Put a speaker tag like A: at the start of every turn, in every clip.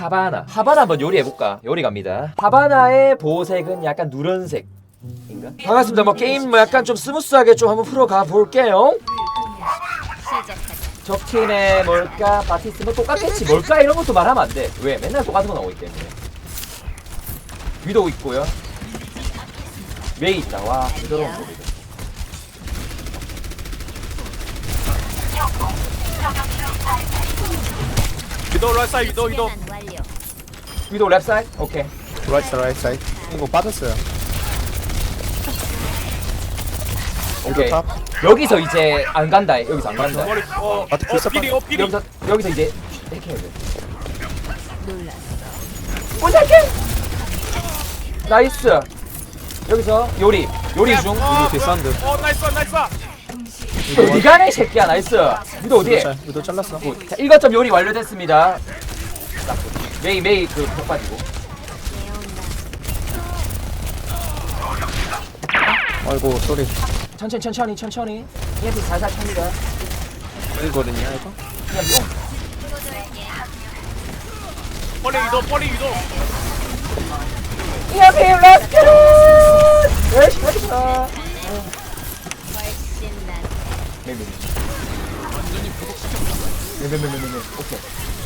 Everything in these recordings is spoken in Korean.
A: 하바나. 하바나 한번 요리해볼까? 요리 갑니다. 하바나의 보색은 약간 누런색 인가? 반갑습니다. 뭐 게임 뭐 약간 좀 스무스하게 좀 한번 풀어가 볼게요. 적팀의 뭘까? 바티스 뭐 똑같겠지. 뭘까? 이런 것도 말하면 안 돼. 왜? 맨날 똑같은 거 나오기 때문에. 위도 있고요. 웨이 있다. 와 부드러운 소
B: 라이사 유도 유도
C: Plan 완료.
A: 위도 랩 사이드 오케이
D: 라이트 사이드 라이트 사이드 이거 빠졌어요
A: 오케이
D: 탑.
A: 여기서 이제 안 간다 여기서 안 간다
B: 머리 어,
D: 아,
B: 어 피리 어 피리
A: 여기서 여기서 이제 이렇게 해야 돼. 오작해. 나이스. 여기서 요리 요리 중.
B: 어,
D: 뒤에 사운드.
B: 어 나이스 나이스
A: 어디 가네 이 새끼야 나이스. 위도 어디?
D: 위도 잘- 위도 잘랐어
A: 굿. 자 1거점 요리 완료됐습니다. 딱. 메이 메이 그폭 빠지고.
D: 아이고 쏘리
A: 천천히 천천히 천천히. EMP 살살 찹니다.
D: 이거든요 이거
A: EMP 온.
B: 머리 유도 머리 유도
A: EMP 렛츠고. 열심히
C: 낫.
A: 메이 메이. 오케이.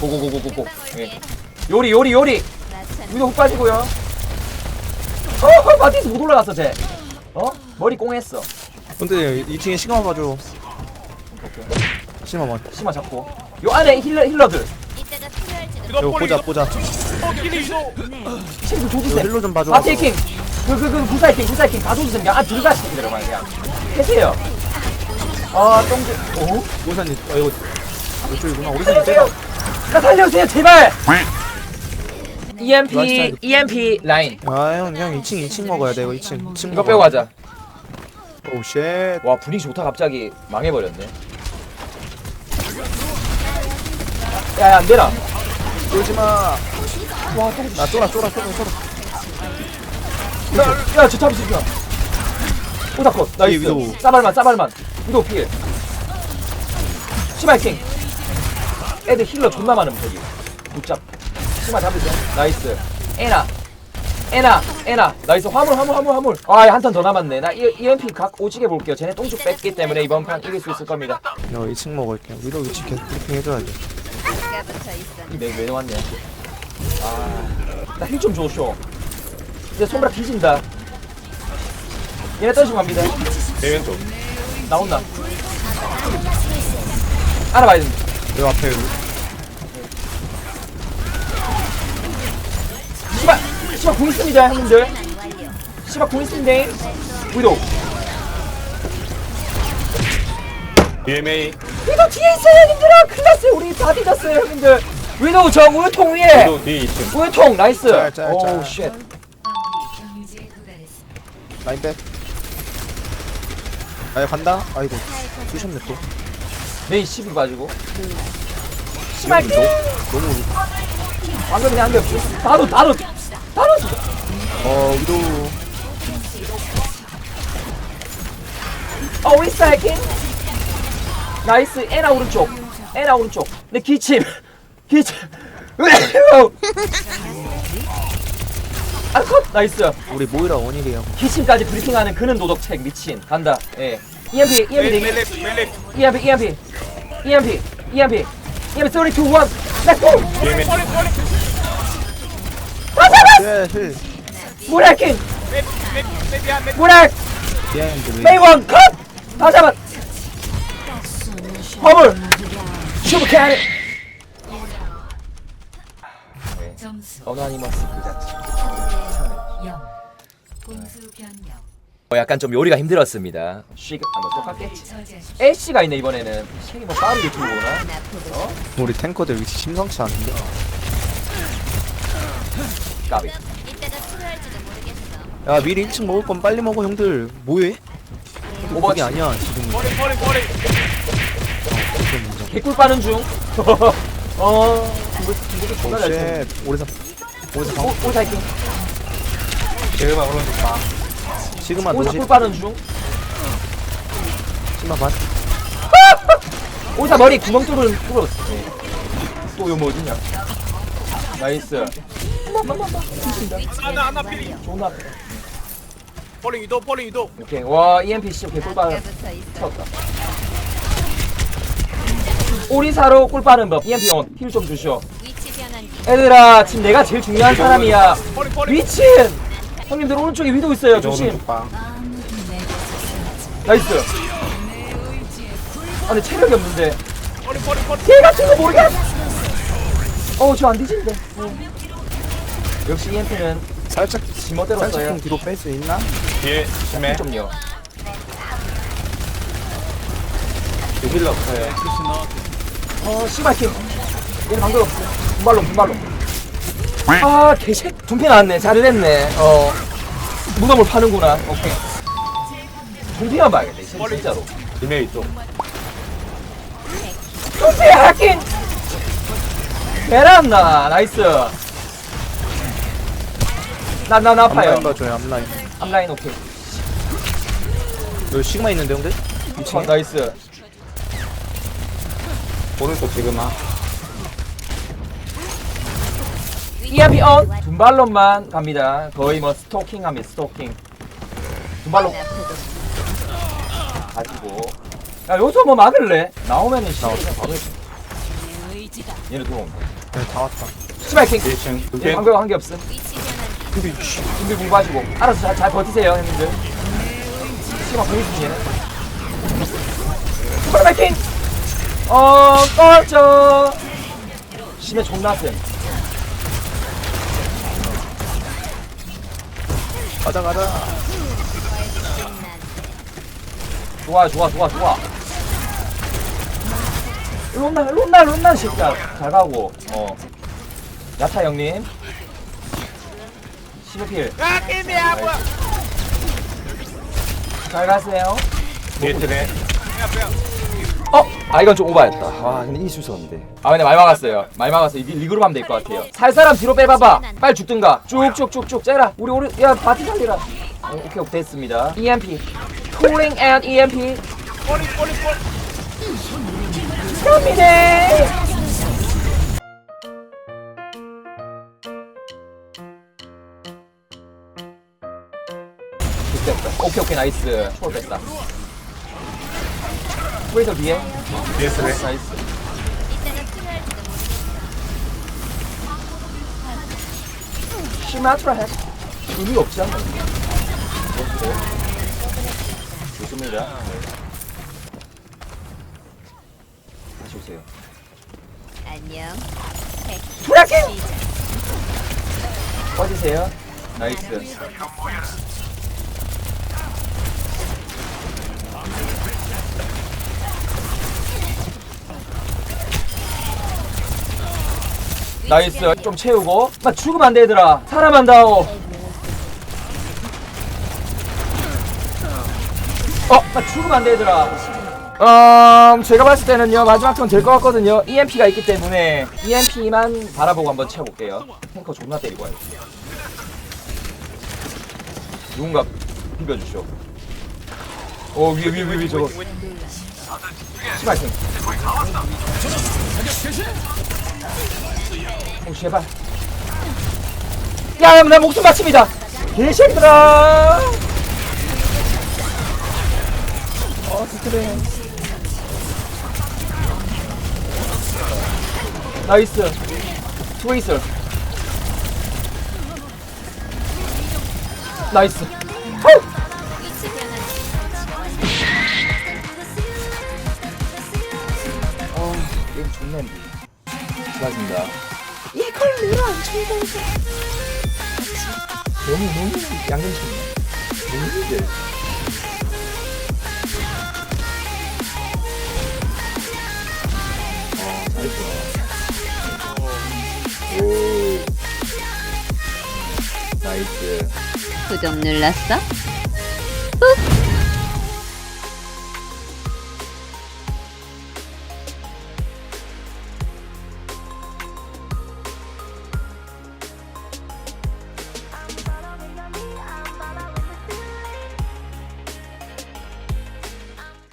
A: 고고고고고고. 예. 요리 요리 요리. 위도 훅 빠지고요. 어, 마티스 못 올라갔어, 쟤. 어? 머리 꽁했어.
D: 근데 2층에 시그마 봐줘 시그마 봐
A: 심화 잡고. 요 안에 힐러, 힐러들.
D: 이거 보자 보자
B: 어
A: 친구
D: 이거
A: 조주세요.
D: 힐로 좀 봐줘
A: 마티 킹. 그, 그, 그, 구사이킹, 구사이킹 다 조주세요. 그냥 아, 시키더라고요, 그냥. 해세요. 아, 똥주. 오?
D: 오산이 아 이거 이쪽이구나
A: 살려주세요.
D: 세다
A: 나 살려주세요, 제발! EMP, EMP 라인.
D: 아형 형 2층 2층 먹어야 돼 이거 2층 2층
A: 이거 빼고 가자.
D: 오쉣
A: 와, 분위기 좋다, 갑자기. 망해버렸네. 야, 야, 안 되나?
D: 쫄지마
A: 와, 똥주.
D: 나 쫄아 쫄아 쫄아 쫄아
A: 야, 저 잡을 수 있구나. 오다컷, 나이스.
D: 위도우.
A: 싸발만, 싸발만. 위도 필. 시마이킹. 애들 힐러 존나 많음, 저기. 붙잡. 시마 잡으죠. 나이스. 에나. 에나, 에나. 나이스. 화물, 화물, 화물, 화물. 아, 한 턴 더 남았네. 나 이, EMP 각 오지게 볼게요. 쟤네 똥쭉 뺐기 때문에 이번 판 이길 수 있을 겁니다.
D: 야 2층 먹을게 위도 위치 계속 브리핑 해줘야 돼
C: 누가 붙어 있어.
A: 내, 왜 나왔냐. 아, 나 힐 좀 줘쇼. 이제 손가락 뒤진다. 얘네 떨어지고 갑니다.
B: 내 왼쪽
A: 나온다. 알아봐야 된다.
D: 내 앞에
A: 씨발, 씨발 공 있습니다, 형님들. 씨발 공 있습니다. 위도.
B: DMA
A: 위도 뒤에 있어요, 형님들아. 큰일 났어요. 우리 다 뒤졌어요, 형님들. 위도 저 우유통 위에.
B: 유도 뒤에 2층
A: 우유통, 나이스.
D: 짤, 짤,
A: 오우,
D: 짤.
A: 쉣.
D: 라인 백 아야 간다 아이고 쑤셨네 또
A: 메인 12 가지고. 씨발,
D: 너무 너무
A: 방금 그냥 없지. 다도, 다도. 다도.
D: 어 위도
A: 어, 우리 스타이킹. 나이스. 에나 오른쪽. 에나 오른쪽. 내 기침. 기침. 아, 컷. 나이스.
D: 우리 모이라 원일이야
A: 기침까지 브리핑하는 그는 도덕책 미친. 간다. 예. EMP, EMP 대기.
B: 멜렉 멜렉
A: EMP, EMP. EMP, EMP. EMP 3, 2, 1. Let's go.
B: DMA 머리 머리
A: 아, 잡았!
D: 힐
A: 무라킹.
B: 메메메비안 메
A: 무락.
D: 비하인드 레이
A: 메이원 컷. 다 잡았. 허물. 슈퍼 캐리.
E: 점수
A: 어나니머스 그 자체.
E: 0 공수 변경
A: 어, 약간 좀 요리가 힘들었습니다. 쉬가 한번 똑같겠지. 애쉬가 있네 이번에는. 쉐이 뭐 빠르게 들고 오나?
C: 나쁘고.
D: 우리 탱커들 위치 심상치 않은데
A: 까비.
C: 이때가 필요할지도 모르겠어.
D: 야 미리 1층 먹을 건 빨리 먹어 형들 뭐해?
A: 오버워치.
D: 아니야 지금
B: 머리 머리 머리
D: 문제
A: 개꿀 빠는 중. 어. 이거 이거 존나 잘 쳐.
D: 오쉣 오래사 오래사 방
A: 오, 오사이킹.
B: 제가 봐
D: 시그마
A: 오사
D: 노시
A: 꿀 빠는 중.
D: 시그마 반.
A: 오사 머리 구멍 뚫은 뚫었어 또요 뭐 어디냐? 나이스.
B: 하나 하나 필
A: 존나
B: 폴링 이도 폴링 이도
A: 오케이. 와 EMP 씨 개꿀
C: 있었네.
A: 쳤다. 오리사로 꿀 빠른 법. EMP 온 힐 좀 주시오.
C: 위치 변환기.
A: 얘들아 지금 내가 제일 중요한 사람이야.
B: 폴링 폴링.
A: 미친 형님들 오른쪽에 위도 있어요 조심.
B: 빵
A: 나이스. 아니 체력이 없는데. 개 같은 거 모르겠어 어우 저안 뒤진데 역시 EMP는
D: 살짝
A: 지멋대로
D: 살짝
A: 써요
D: 좀 뒤로 뺄 수 있나?
B: 뒤에 심해.
A: 좀요
B: 힐러 없어요
A: 어 씨발킹 얘는 방금 없어 분발로 분발로 아 개색 분피 나왔네. 잘했네. 어. 무덤을 파는구나. 오케이. 분피만 봐야겠네 진- 진짜로.
B: 심해 이쪽.
A: 분피 하긴. 베란나 나이스. 나나나 아파요.
D: 앞라인 봐줘요 앞라인.
A: 앞라인 오케이.
D: 여기 시그마 있는데 형들?
A: 어, 나이스.
B: 오른쪽 지금 아
A: 이하비 온 둔발론만 갑니다. 거의 뭐 스토킹 합니다 스토킹. 둔발론. 가지고. 야 여기서 뭐 막을래? 나오면은 씨. 바로 얘는 들어온다
D: 네, 다 왔다.
A: 스마이킹.
B: 1층
A: 얘
B: 두개
A: 방금 한게 없음.
C: 위치 변환기.
A: 준비 공부하시고. 알아서 잘, 잘 버티세요 형님들. 시간 보여주지 얘는 스마이킹! 어 꺼져 심해 존나 쌤
D: 가자 가자.
A: 좋아 좋아 좋아 좋아. 론나 론나 론나 새끼야. 잘 가고. 어. 야타 형님. 시베필
B: 아 게임이야 뭐야.
A: 잘 가세요.
B: 뒤에 트레
A: 어? 아 이건 좀 오바였다. 와 근데 이 주웠는데. 아 근데 많이 막았어요. 많이 막았어 이 리그로 하면 될 것 같아요. 살 사람 뒤로 빼봐봐. 빨리 죽든가. 쭉쭉쭉쭉. 째라. 우리 오른 야 바티 살리라. 어, 오케이 오케이. 됐습니다. EMP Cooling and EMP
B: 폴링 폴링 폴링
A: 스톱이네 됐다. 오케이 오케이. 나이스. 초월 뺐다 프레이더 뒤에
B: 뒤에 트레
A: 나이스. 시마트라 핵 의미 없지 않나? 좋습니다 다시 오세요
C: 안녕. 시작.
A: 꺼지세요 나이스 나이스. 좀 채우고. 나 죽으면 안돼 얘들아. 살아만다오 어? 나 죽으면 안돼 얘들아. 음 제가 봤을 때는요 마지막 턴 될 것 같거든요. EMP가 있기 때문에 EMP만 바라보고 한번 채워볼게요. 탱커 존나 때리고 와요. 누군가 비벼주쇼 어 위에 위에 위에 위에 저거. 시발생 오 제발 야야 나 목숨 바칩니다 개새끼들아 어 스트레 나이스 트레이서 나이스 후!
C: 위치 변환기.
A: 어, 게임 좋네. 수고하십니다. 이걸 내려 안 쳐도 너무 너무 양념 쳤네. 너무 힘들. 어, 잘했어. 오. 나이스.
C: 구독 눌렀어?